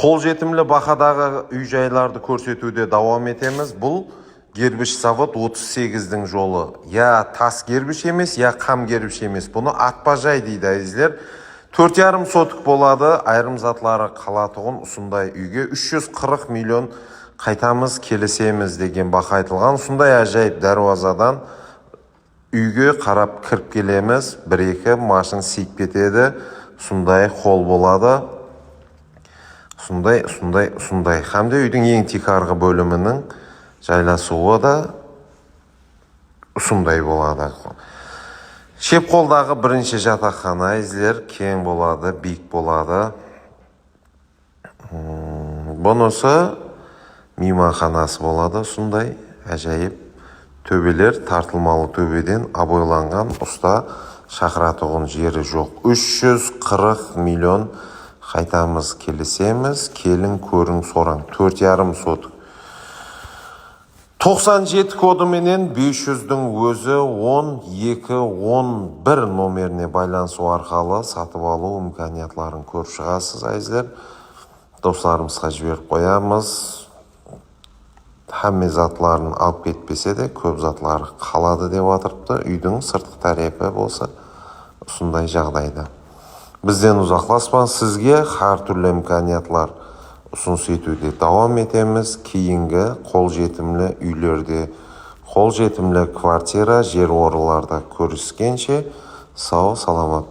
қолжетімді бағадағы үй жайларды көрсетуде давам етеміз бұл гербіш завод 38-дің жолы я тас гербіш емес я қам гербіш емес бұны атбажай дейді әзіздер төрт жарым сотық болады айрым затлары қалатұғын ұсындай үйге 340 миллион қайтамыз келісеміз деген бақа айтылған сондай әжайып дәруазадан үйге қарап кіріп келеміз бір екі машин сиіп кетеді сондай холл болады сондай сондай сондай hamda үйдің ең текарғы бөлімінің жайласуы да сондай болады. Шеп қолдағы бірінші жатақхана әзілер кең болады биік болады. Бұнысы мейманханасы болады сондай әжайып төбелер тартылмалы төбеден абойланған ұста шақыратұғын жері жоқ. 340 миллион қайтамыз келісеміз. Келін көрің сораң төрт жарым сотық 97 кодыменен 500-дің өзі 12-11 номеріне байланысу арқылы сатып алу имканиятларын көріп шығасыз әзілер достарымызға жіберіп қоямыз. Hamma затларын алып кетпесе де көп затлары қалады деп жатырыпты үйдің сыртқы тарапы болса осындай жағдайда. bizdan uzoqlashmang sizga har turli imkoniyatlar sun'iy etuvda davom etamiz. Keyingi qo'l yetimli uylarda qo'l yetimli kvartira je'rvorilarda ko'rishguncha sog' salomat